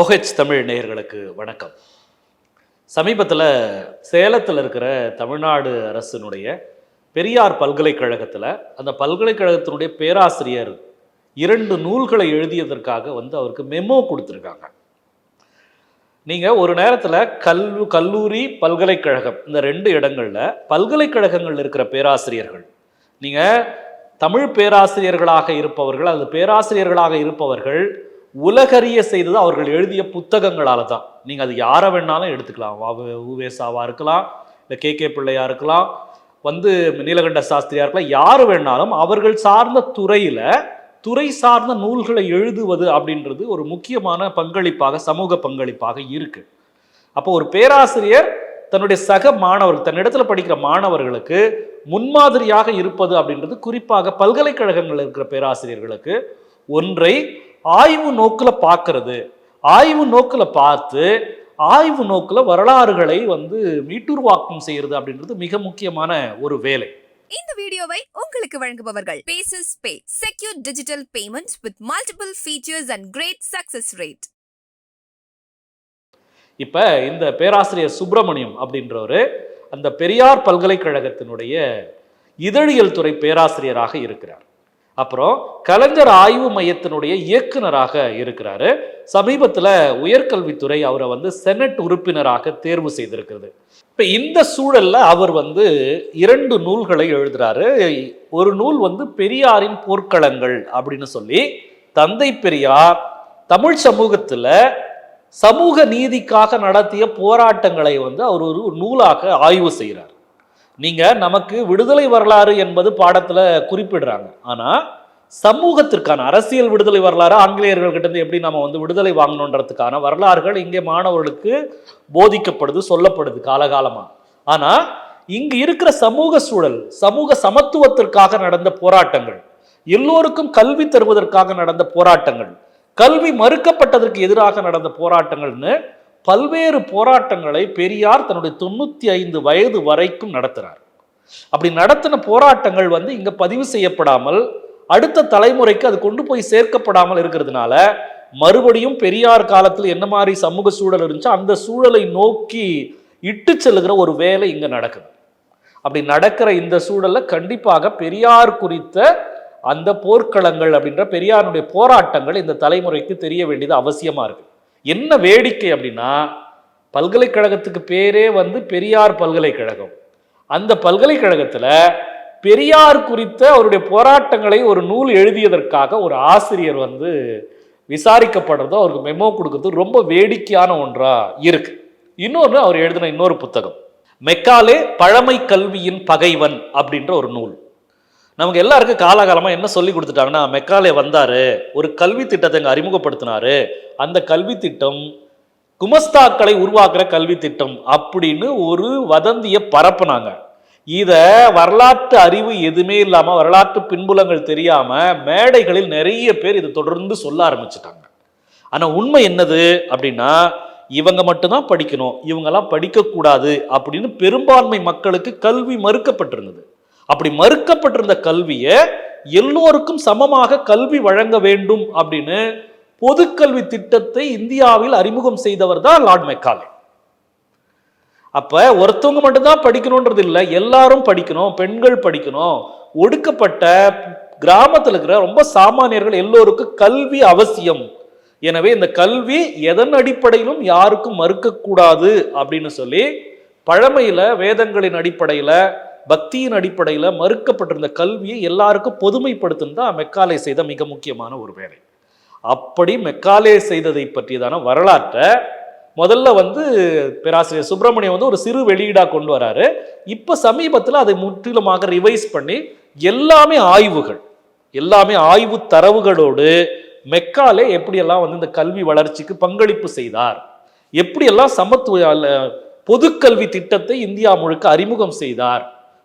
OH Tamil நேயர்களுக்கு வணக்கம். சமீபத்தில் சேலத்தில் இருக்கிற தமிழ்நாடு அரசினுடைய பெரியார் பல்கலைக்கழகத்தில் அந்த பல்கலைக்கழகத்தினுடைய பேராசிரியர் இரண்டு நூல்களை எழுதியதற்காக வந்து அவருக்கு மெமோ கொடுத்துருக்காங்க. நீங்கள் ஒரு நேரத்தில் கல்வி கல்லூரி பல்கலைக்கழகம் இந்த ரெண்டு இடங்களில் பல்கலைக்கழகங்கள் இருக்கிற பேராசிரியர்கள் நீங்கள் தமிழ் பேராசிரியர்களாக இருப்பவர்கள் அல்லது பேராசிரியர்களாக இருப்பவர்கள் உலகறிய செய்தது அவர்கள் எழுதிய புத்தகங்களால தான் நீங்கள் அது யாரை வேணாலும் எடுத்துக்கலாம். உவேசாவாக இருக்கலாம் இல்லை கே கே பிள்ளையாக இருக்கலாம் வந்து நீலகண்ட சாஸ்திரியாக இருக்கலாம் யார் வேணாலும் அவர்கள் சார்ந்த துறையில் துறை சார்ந்த நூல்களை எழுதுவது அப்படின்றது ஒரு முக்கியமான பங்களிப்பாக சமூக பங்களிப்பாக இருக்கு. அப்போ ஒரு பேராசிரியர் தன்னுடைய சக மாணவர்கள் தன்னிடத்தில் படிக்கிற மாணவர்களுக்கு முன்மாதிரியாக இருப்பது அப்படின்றது குறிப்பாக பல்கலைக்கழகங்களில் இருக்கிற பேராசிரியர்களுக்கு ஒன்றை ஆய்வு நோக்கில் பார்க்கறது. ஆய்வு நோக்கில் பார்த்து ஆய்வு நோக்கில் வரலாறுகளை வந்து மீட்டுருவாக்கம் செய்யறது அப்படின்றது மிக முக்கியமான ஒரு வேலை. இந்த வீடியோவை உங்களுக்கு வழங்குபவர்கள் Paces Pay secure digital payments with multiple features and great success rate இப்போ இந்த பேராசிரியர் சுப்பிரமணியம் அப்படின்றவர் அந்த பெரியார் பல்கலைக்கழகத்தினுடைய இதழியல் துறை பேராசிரியராக இருக்கிறார். அப்புறம் கலைஞர் ஆய்வு மையத்தினுடைய இயக்குனராக இருக்கிறாரு. சமீபத்தில் உயர்கல்வித்துறை அவரை வந்து செனட் உறுப்பினராக தேர்வு செய்திருக்கிறது. இப்போ இந்த சூழலில் அவர் வந்து இரண்டு நூல்களை எழுதுறாரு. ஒரு நூல் வந்து பெரியாரின் போர்க்களங்கள் அப்படின்னு சொல்லி தந்தை பெரியார் தமிழ் சமூகத்தில் சமூக நீதிக்காக நடத்திய போராட்டங்களை வந்து அவர் ஒரு நூலாக ஆய்வு செய்கிறார் நீங்க நமக்கு விடுதலை வரலாறு என்பது பாடத்துல குறிப்பிடுறாங்க. ஆனா சமூகத்திற்கான அரசியல் விடுதலை வரலாறு ஆங்கிலேயர்கள் இருந்து எப்படி நம்ம வந்து விடுதலை வாங்கணுன்றதுக்கான வரலாறுகள் இங்கே மாணவர்களுக்கு போதிக்கப்படுது சொல்லப்படுது காலகாலமா. ஆனா இங்கு இருக்கிற சமூக சூழல் சமூக சமத்துவத்திற்காக நடந்த போராட்டங்கள் எல்லோருக்கும் கல்வி தருவதற்காக நடந்த போராட்டங்கள் கல்வி மறுக்கப்பட்டதற்கு எதிராக நடந்த போராட்டங்கள்னு பல்வேறு போராட்டங்களை பெரியார் தன்னுடைய தொண்ணூத்தி ஐந்து வயது வரைக்கும் நடத்துறார் அப்படி நடத்தின போராட்டங்கள் வந்து இங்க பதிவு செய்யப்படாமல் அடுத்த தலைமுறைக்கு அது கொண்டு போய் சேர்க்கப்படாமல் இருக்கிறதுனால மறுபடியும் பெரியார் காலத்தில் என்ன மாதிரி சமூக சூழல் இருந்துச்சோ அந்த சூழலை நோக்கி இட்டு செல்லுகிற ஒரு வேலை இங்க நடக்குது. அப்படி நடக்கிற இந்த சூழல்ல கண்டிப்பாக பெரியார் குறித்த அந்த போர்க்களங்கள் அப்படின்ற பெரியாருடைய போராட்டங்கள் இந்த தலைமுறைக்கு தெரிய வேண்டியது அவசியமா இருக்கு. என்ன வேடிக்கை அப்படின்னா பல்கலைக்கழகத்துக்கு பேரே வந்து பெரியார் பல்கலைக்கழகம். அந்த பல்கலைக்கழகத்தில் பெரியார் குறித்த அவருடைய போராட்டங்களை ஒரு நூல் எழுதியதற்காக ஒரு ஆசிரியர் வந்து விசாரிக்கப்படுறதோ அவருக்கு மெமோ கொடுக்கறது ரொம்ப வேடிக்கையான ஒன்றாக இருக்கு. இன்னொன்று அவர் எழுதின இன்னொரு புத்தகம். மெக்காலே பழமை கல்வியின் பகைவன் அப்படின்ற ஒரு நூல். நமக்கு எல்லாருக்கும் காலாகாலமாக என்ன சொல்லி கொடுத்துட்டாங்கன்னா மெக்காலே வந்தார் ஒரு கல்வி திட்டத்தை இங்கே அறிமுகப்படுத்தினாரு. அந்த கல்வி திட்டம் குமஸ்தாக்களை உருவாக்குற கல்வி திட்டம் அப்படின்னு ஒரு வதந்தியை பரப்புனாங்க. இதை வரலாற்று அறிவு எதுவுமே இல்லாமல் வரலாற்று பின்புலங்கள் தெரியாமல் மேடைகளில் நிறைய பேர் இதை தொடர்ந்து சொல்ல ஆரம்பிச்சிட்டாங்க. ஆனால் உண்மை என்னது அப்படின்னா இவங்க மட்டும்தான் படிக்கணும் இவங்கெல்லாம் படிக்கக்கூடாது அப்படின்னு பெரும்பான்மை மக்களுக்கு கல்வி மறுக்கப்பட்டிருந்தது. அப்படி மறுக்கப்பட்டிருந்த கல்வியை எல்லோருக்கும் சமமாக கல்வி வழங்க வேண்டும் அப்படின்னு பொதுக்கல்வி திட்டத்தை இந்தியாவில் அறிமுகம் செய்தவர் தான் லார்ட் மெக்காலே. அப்ப ஒருத்தவங்க மட்டும்தான் படிக்கணுன்றது இல்லை எல்லாரும் படிக்கணும் பெண்கள் படிக்கணும். ஒடுக்கப்பட்ட கிராமத்தில் இருக்கிற ரொம்ப சாமானியர்கள் எல்லோருக்கும் கல்வி அவசியம். எனவே இந்த கல்வி எதன் அடிப்படையிலும் யாருக்கும் மறுக்கக்கூடாது அப்படின்னு சொல்லி பழமையில வேதங்களின் அடிப்படையில பக்தியின் அடிப்படையில் மறுக்கப்பட்டிருந்த கல்வியை எல்லாருக்கும் பொதுமைப்படுத்துன்னு தான் மெக்காலே செய்த மிக முக்கியமான ஒரு வேலை. அப்படி மெக்காலே செய்ததை பற்றியதான வரலாற்றை முதல்ல வந்து பேராசிரியர் சுப்பிரமணியம் வந்து ஒரு சிறு வெளியீடாக கொண்டு வராரு. இப்போ சமீபத்தில் அதை முற்றிலுமாக ரிவைஸ் பண்ணி எல்லாமே ஆய்வுகள் எல்லாமே ஆய்வு தரவுகளோடு மெக்காலே எப்படியெல்லாம் வந்து இந்த கல்வி வளர்ச்சிக்கு பங்களிப்பு செய்தார் எப்படியெல்லாம் சமத்துவ பொதுக்கல்வி திட்டத்தை இந்தியா முழுக்க அறிமுகம் செய்தார்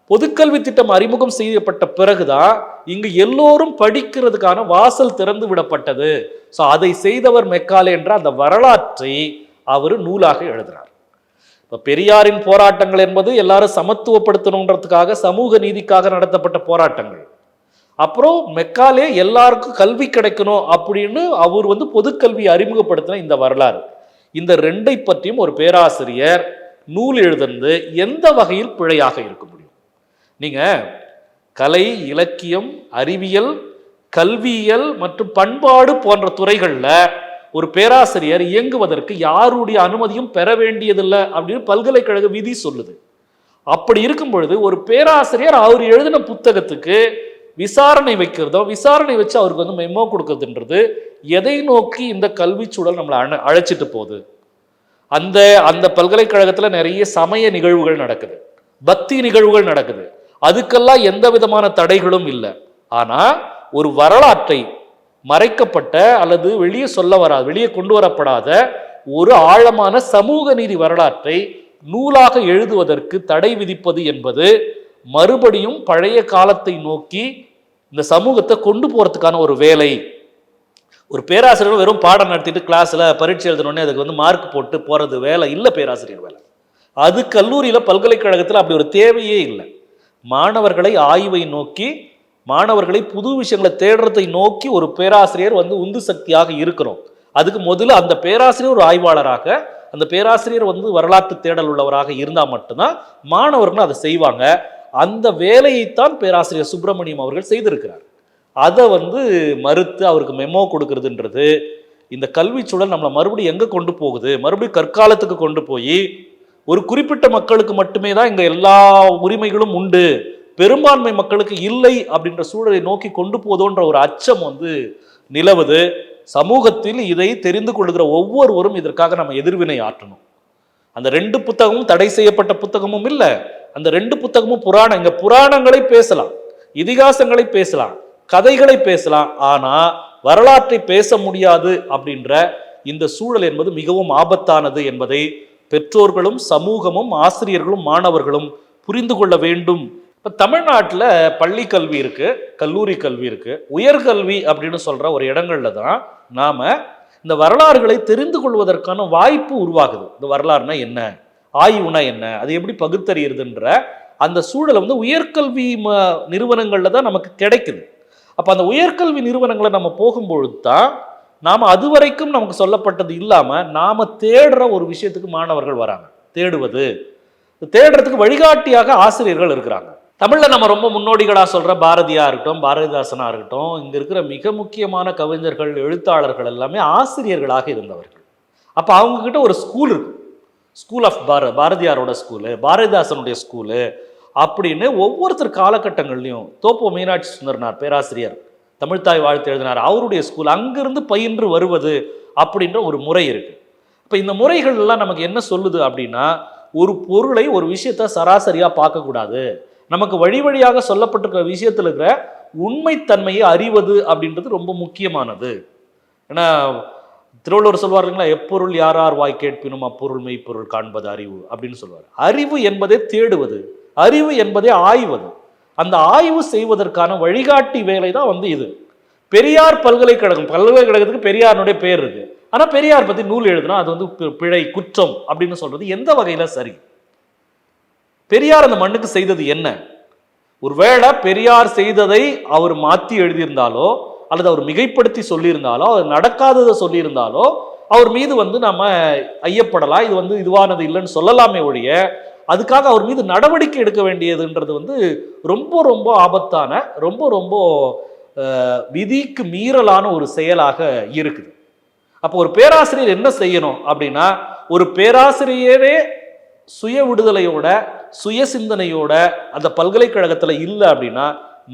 பொதுக்கல்வி திட்டம் அறிமுகம் செய்யப்பட்ட பிறகுதான் இங்கு எல்லோரும் படிக்கிறதுக்கான வாசல் திறந்து விடப்பட்டது. ஸோ அதை செய்தவர் மெக்காலே என்ற அந்த வரலாற்றை அவர் நூலாக எழுதுறார். இப்போ பெரியாரின் போராட்டங்கள் என்பது எல்லாரும் சமத்துவப்படுத்தணுன்றதுக்காக சமூக நீதிக்காக நடத்தப்பட்ட போராட்டங்கள். அப்புறம் மெக்காலே எல்லாருக்கும் கல்வி கிடைக்கணும் அப்படின்னு அவர் வந்து பொதுக்கல்வி அறிமுகப்படுத்தின இந்த வரலாறு. இந்த ரெண்டை பற்றியும் ஒரு பேராசிரியர் நூல் எழுதுனது எந்த வகையில் பிழையாக இருக்கும். நீங்கள் கலை இலக்கியம் அறிவியல் கல்வியியல் மற்றும் பண்பாடு போன்ற துறைகளில் ஒரு பேராசிரியர் இயங்குவதற்கு யாருடைய அனுமதியும் பெற வேண்டியதில்லை அப்படின்னு பல்கலைக்கழக விதி சொல்லுது. அப்படி இருக்கும் பொழுது ஒரு பேராசிரியர் அவர் எழுதின புத்தகத்துக்கு விசாரணை வைக்கிறதோ விசாரணை வச்சு அவருக்கு வந்து மெமோ கொடுக்கறதுன்றது எதை நோக்கி இந்த கல்வி சூழல் நம்மளை அழ அழைச்சிட்டு போகுது? அந்த அந்த பல்கலைக்கழகத்தில் நிறைய சமய நிகழ்வுகள் நடக்குது. பக்தி நிகழ்வுகள் நடக்குது. அதுக்கெல்லாம் எந்த விதமான தடைகளும் இல்லை. ஆனால் ஒரு வரலாற்றை மறைக்கப்பட்ட அல்லது வெளியே சொல்ல வராது வெளியே கொண்டு வரப்படாத ஒரு ஆழமான சமூக நீதி வரலாற்றை நூலாக எழுதுவதற்கு தடை விதிப்பது என்பது மறுபடியும் பழைய காலத்தை நோக்கி இந்த சமூகத்தை கொண்டு போகிறதுக்கான ஒரு வேலை. ஒரு பேராசிரியர் வெறும் பாடம் நடத்திட்டு கிளாஸில் பரீட்சை எழுதணுன்னே அதுக்கு வந்து மார்க் போட்டு போகிறது வேலை. இல்லை பேராசிரியர் வேலை. அது கல்லூரியில் பல்கலைக்கழகத்தில் அப்படி ஒரு தேவையே இல்லை. மாணவர்களை ஆய்வை நோக்கி மாணவர்களை புது விஷயங்களை தேடுறதை நோக்கி ஒரு பேராசிரியர் வந்து உந்து சக்தியாக இருக்கிறோம். அதுக்கு முதல்ல அந்த பேராசிரியர் ஒரு ஆய்வாளராக அந்த பேராசிரியர் வந்து வரலாற்று தேடல் உள்ளவராக இருந்தால் மட்டும்தான் மாணவர்கள் அதை செய்வாங்க. அந்த வேலையைத்தான் பேராசிரியர் சுப்பிரமணியம் அவர்கள் செய்திருக்கிறார். அதை வந்து மறுத்து அவருக்கு மெமோ கொடுக்கறதுன்றது இந்த கல்வி சூழல் நம்மளை மறுபடியும் எங்கே கொண்டு போகுது? மறுபடியும் கற்காலத்துக்கு கொண்டு போய் ஒரு குறிப்பிட்ட மக்களுக்கு மட்டுமே தான் இங்கே எல்லா உரிமைகளும் உண்டு. பெரும்பான்மை மக்களுக்கு இல்லை அப்படின்ற சூழலை நோக்கி கொண்டு போதோன்ற ஒரு அச்சம் வந்து நிலவுது. சமூகத்தில் இதை தெரிந்து கொள்கிற ஒவ்வொருவரும் இதற்காக நம்ம எதிர்வினை ஆற்றணும். அந்த ரெண்டு புத்தகமும் தடை செய்யப்பட்ட புத்தகமும் இல்லை. அந்த ரெண்டு புத்தகமும் புராணம். இங்கே புராணங்களை பேசலாம் இதிகாசங்களை பேசலாம் கதைகளை பேசலாம். ஆனால் வரலாற்றை பேச முடியாது அப்படின்ற இந்த சூழல் என்பது மிகவும் ஆபத்தானது என்பதை பெற்றோர்களும் சமூகமும் ஆசிரியர்களும் மாணவர்களும் புரிந்து கொள்ள வேண்டும். இப்போ தமிழ்நாட்டில் பள்ளி கல்வி இருக்குது கல்லூரி கல்வி இருக்குது உயர்கல்வி அப்படின்னு சொல்கிற ஒரு இடங்கள்ல தான் நாம் இந்த வரலாறுகளை தெரிந்து கொள்வதற்கான வாய்ப்பு உருவாகுது. இந்த வரலாறுனா என்ன? ஆய்வுனா என்ன? அது எப்படி பகுத்தறியறதுன்ற அந்த சூழலை வந்து உயர்கல்வி ம நிறுவனங்களில் தான் நமக்கு கிடைக்குது. அப்போ அந்த உயர்கல்வி நிறுவனங்களை நம்ம போகும்பொழுது தான் நாம் அதுவரைக்கும் நமக்கு சொல்லப்பட்டது இல்லாமல் நாம் தேடுற ஒரு விஷயத்துக்கு மாணவர்கள் வராங்க. தேடுவது. தேடுறதுக்கு வழிகாட்டியாக ஆசிரியர்கள் இருக்கிறாங்க. தமிழில் நம்ம ரொம்ப முன்னோடிகளாக சொல்கிற பாரதியாக இருக்கட்டும் பாரதிதாசனாக இருக்கட்டும் இங்கே இருக்கிற மிக முக்கியமான கவிஞர்கள் எழுத்தாளர்கள் எல்லாமே ஆசிரியர்களாக இருந்தவர்கள். அப்போ அவங்கக்கிட்ட ஒரு ஸ்கூல் இருக்கு. ஸ்கூல் ஆஃப் பார பாரதியாரோட ஸ்கூலு பாரதிதாசனுடைய ஸ்கூலு அப்படின்னு ஒவ்வொருத்தர் காலகட்டங்கள்லையும் தோப்போ மீனாட்சி சுந்தரனார் பேராசிரியர் தமிழ்த்தாய் வாழ்த்து எழுதினார். அவருடைய ஸ்கூல் அங்கிருந்து பயின்று வருவது அப்படின்ற ஒரு முறை இருக்கு. இப்போ இந்த முறைகள் எல்லாம் நமக்கு என்ன சொல்லுது அப்படின்னா ஒரு பொருளை ஒரு விஷயத்த சராசரியா பார்க்கக்கூடாது. நமக்கு வழி வழியாக சொல்லப்பட்டிருக்கிற விஷயத்துல இருக்கிற உண்மைத்தன்மையை அறிவது அப்படின்றது ரொம்ப முக்கியமானது. ஏன்னா திருவள்ளுவர் சொல்வார் இல்லைங்களா எப்பொருள் யார் யார் வாய் கேட்பினும் அப்பொருள் மெய்ப்பொருள் காண்பது அறிவு அப்படின்னு சொல்வார். அறிவு என்பதே தேடுவது அறிவு என்பதே ஆய்வது. அந்த ஆய்வு செய்வதற்கான வழிகாட்டி வேலை தான் வந்து இது. பெரியார் பல்கலைக்கழகம் பல்கலைக்கழகத்துக்கு பெரியாருடைய பேர் இருக்கு. ஆனால் பெரியார் பற்றி நூல் எழுதுனா அது வந்து பிழை குற்றம் அப்படின்னு சொல்றது எந்த வகையில் சரி? பெரியார் அந்த மண்ணுக்கு செய்தது என்ன? ஒருவேளை பெரியார் செய்ததை அவர் மாற்றி எழுதியிருந்தாலோ அல்லது அவர் மிகைப்படுத்தி சொல்லியிருந்தாலோ அது நடக்காததை சொல்லியிருந்தாலோ அவர் மீது வந்து நம்ம ஐயப்படலாம் இது வந்து இதுவானது இல்லைன்னு சொல்லலாமே ஒழிய அதுக்காக அவர் மீது நடவடிக்கை எடுக்க வேண்டியதுன்றது வந்து ரொம்ப ரொம்ப ஆபத்தான ரொம்ப ரொம்ப விதிக்கு மீறலான ஒரு செயலாக இருக்குது. அப்போ ஒரு பேராசிரியர் என்ன செய்யணும் அப்படின்னா ஒரு பேராசிரியரே சுய விடுதலையோட சுய சிந்தனையோட அந்த பல்கலைக்கழகத்தில் இல்லை அப்படின்னா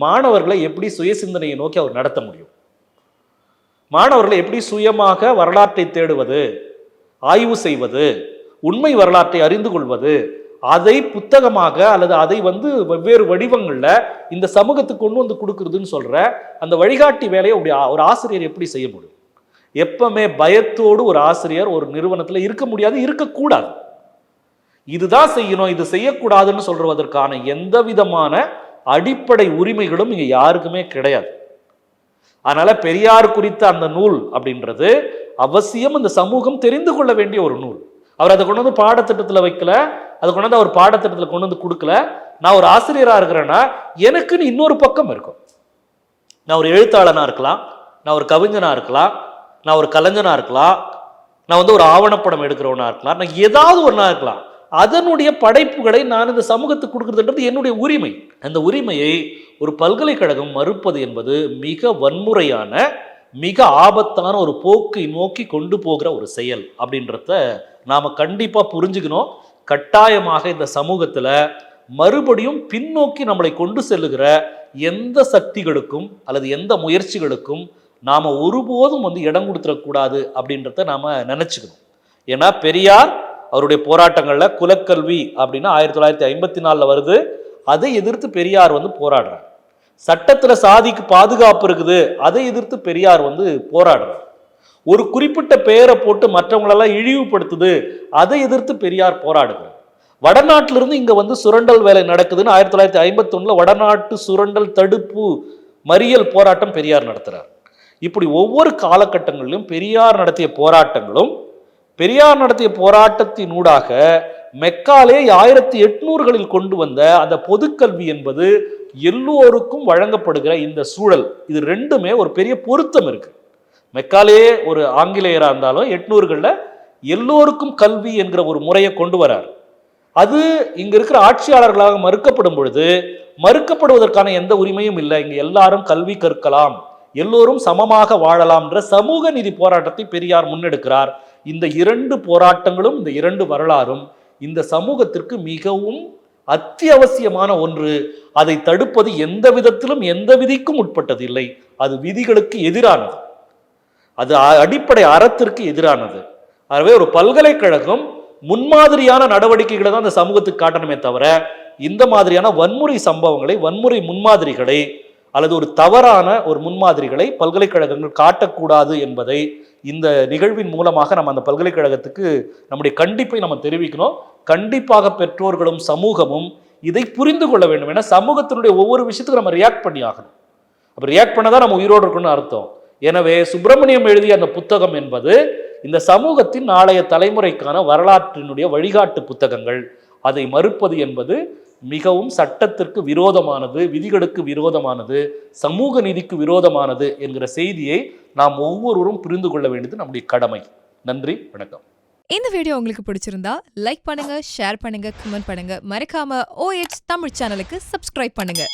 மாணவர்களை எப்படி சுய சிந்தனையை நோக்கி அவர் நடத்த முடியும்? மாணவர்களை எப்படி சுயமாக வரலாற்றை தேடுவது ஆய்வு செய்வது உண்மை வரலாற்றை அறிந்து கொள்வது அதை புத்தகமாக அல்லது அதை வந்து வெவ்வேறு வடிவங்களில் இந்த சமூகத்துக்கு கொண்டு வந்து கொடுக்குறதுன்னு சொல்கிற அந்த வழிகாட்டி வேலையை அப்படி ஒரு ஆசிரியர் எப்படி செய்ய முடியும்? எப்பவுமே பயத்தோடு ஒரு ஆசிரியர் ஒரு நிறுவனத்தில் இருக்க முடியாது இருக்கக்கூடாது. இதுதான் செய்யணும் இது செய்யக்கூடாதுன்னு சொல்றதற்கான எந்த விதமான அடிப்படை உரிமைகளும் இங்கே யாருக்குமே கிடையாது. அதனால பெரியார் குறித்த அந்த நூல் அப்படின்றது அவசியம் இந்த சமூகம் தெரிந்து கொள்ள வேண்டிய ஒரு நூல். அவர் அதை கொண்டு வந்து பாடத்திட்டத்தில் வைக்கல அது கொண்டு வந்து அவர் பாடத்திட்டத்தில் கொண்டு வந்து கொடுக்கல. நான் ஒரு ஆசிரியராக இருக்கிறேன்னா எனக்குன்னு இன்னொரு பக்கம் இருக்கும். நான் ஒரு எழுத்தாளனாக இருக்கலாம் நான் ஒரு கவிஞனாக இருக்கலாம் நான் ஒரு கலைஞனாக இருக்கலாம் நான் வந்து ஒரு ஆவணப்படம் எடுக்கிறவனா இருக்கலாம் நான் ஏதாவது ஒன்றா இருக்கலாம். அதனுடைய படைப்புகளை நான் இந்த சமூகத்துக்கு கொடுக்குறதுன்றது என்னுடைய உரிமை. அந்த உரிமையை ஒரு பல்கலைக்கழகம் மறுப்பது என்பது மிக வன்முறையான மிக ஆபத்தான ஒரு போக்கை நோக்கி கொண்டு போகிற ஒரு செயல் அப்படின்றத நாம் கண்டிப்பாக புரிஞ்சுக்கணும். கட்டாயமாக இந்த சமூகத்தில் மறுபடியும் பின்னோக்கி நம்மளை கொண்டு செல்லுகிற எந்த சக்திகளுக்கும் அல்லது எந்த முயற்சிகளுக்கும் நாம் ஒருபோதும் வந்து இடம் கொடுத்துடக்கூடாது அப்படின்றத நாம் நினச்சிக்கணும். ஏன்னா பெரியார் அவருடைய போராட்டங்களில் குலக்கல்வி அப்படின்னா ஆயிரத்தி தொள்ளாயிரத்தி ஐம்பத்தி நாலில் வருது. அதை எதிர்த்து பெரியார் வந்து போராடுறார். சட்டத்தில் சாதிக்கு பாதுகாப்பு இருக்குது. அதை எதிர்த்து பெரியார் வந்து போராடுறார். ஒரு குறிப்பிட்ட பெயரை போட்டு மற்றவங்களெல்லாம் இழிவுபடுத்துது அதை எதிர்த்து பெரியார் போராடுகிறார் வடநாட்டிலிருந்து இங்கே வந்து சுரண்டல் வேலை நடக்குதுன்னு ஆயிரத்தி தொள்ளாயிரத்தி ஐம்பத்தொன்னில் வடநாட்டு சுரண்டல் தடுப்பு மறியல் போராட்டம் பெரியார் நடத்துகிறார் இப்படி ஒவ்வொரு காலகட்டங்களிலும் பெரியார் நடத்திய போராட்டங்களும் பெரியார் நடத்திய போராட்டத்தினூடாக மெக்காலே ஆயிரத்தி எட்நூறுகளில் கொண்டு வந்த அந்த பொதுக்கல்வி என்பது எல்லோருக்கும் வழங்கப்படுகிற இந்த சூழல். இது ரெண்டுமே ஒரு பெரிய பொருத்தம் இருக்கு. மெக்காலே ஒரு ஆங்கிலேயராக இருந்தாலும் எட்நூறுகளில் எல்லோருக்கும் கல்வி என்கிற ஒரு முறையை கொண்டு வரார். அது இங்கே இருக்கிற ஆட்சியாளர்களாக மறுக்கப்படும் பொழுது மறுக்கப்படுவதற்கான எந்த உரிமையும் இல்லை. இங்கே எல்லாரும் கல்வி கற்கலாம் எல்லோரும் சமமாக வாழலாம்ன்ற சமூக நீதி போராட்டத்தை பெரியார் முன்னெடுக்கிறார். இந்த இரண்டு போராட்டங்களும் இந்த இரண்டு வரலாறும் இந்த சமூகத்திற்கு மிகவும் அத்தியாவசியமான ஒன்று. அதை தடுப்பது எந்த விதத்திலும் எந்த விதிக்கும் உட்பட்டது இல்லை அது விதிகளுக்கு எதிரானது. அது அடிப்படை அறத்திற்கு எதிரானது. ஆகவே ஒரு பல்கலைக்கழகம் முன்மாதிரியான நடவடிக்கைகளை தான் அந்த சமூகத்துக்கு காட்டணுமே தவிர இந்த மாதிரியான வன்முறை சம்பவங்களை வன்முறை முன்மாதிரிகளை அல்லது ஒரு தவறான ஒரு முன்மாதிரிகளை பல்கலைக்கழகங்கள் காட்டக்கூடாது என்பதை இந்த நிகழ்வின் மூலமாக நம்ம அந்த பல்கலைக்கழகத்துக்கு நம்முடைய கண்டிப்பை நம்ம தெரிவிக்கணும். கண்டிப்பாக பெற்றோர்களும் சமூகமும் இதை புரிந்து கொள்ள வேண்டும். ஏன்னா சமூகத்தினுடைய ஒவ்வொரு விஷயத்துக்கும் நம்ம ரியாக்ட் பண்ணி ஆகணும் அப்போ ரியாக்ட் பண்ண தான் நம்ம உயிரோடு இருக்கணும்னு அர்த்தம். எனவே சுப்பிரமணியம் எழுதிய அந்த புத்தகம் என்பது இந்த சமூகத்தின் நாளைய தலைமுறைக்கான வரலாற்றினுடைய வழிகாட்டு புத்தகங்கள். அதை மறுப்பது என்பது மிகவும் சட்டத்திற்கு விரோதமானது விதிகளுக்கு விரோதமானது சமூக நீதிக்கு விரோதமானது என்கிற செய்தியை நாம் ஒவ்வொருவரும் புரிந்து கொள்ள வேண்டியது நம்முடைய கடமை. நன்றி வணக்கம். இந்த வீடியோ உங்களுக்கு பிடிச்சிருந்தா லைக் பண்ணுங்க ஷேர் பண்ணுங்க கமெண்ட் பண்ணுங்க. மறக்காம ஓஎச் தமிழ் சேனலுக்கு சப்ஸ்கிரைப் பண்ணுங்க.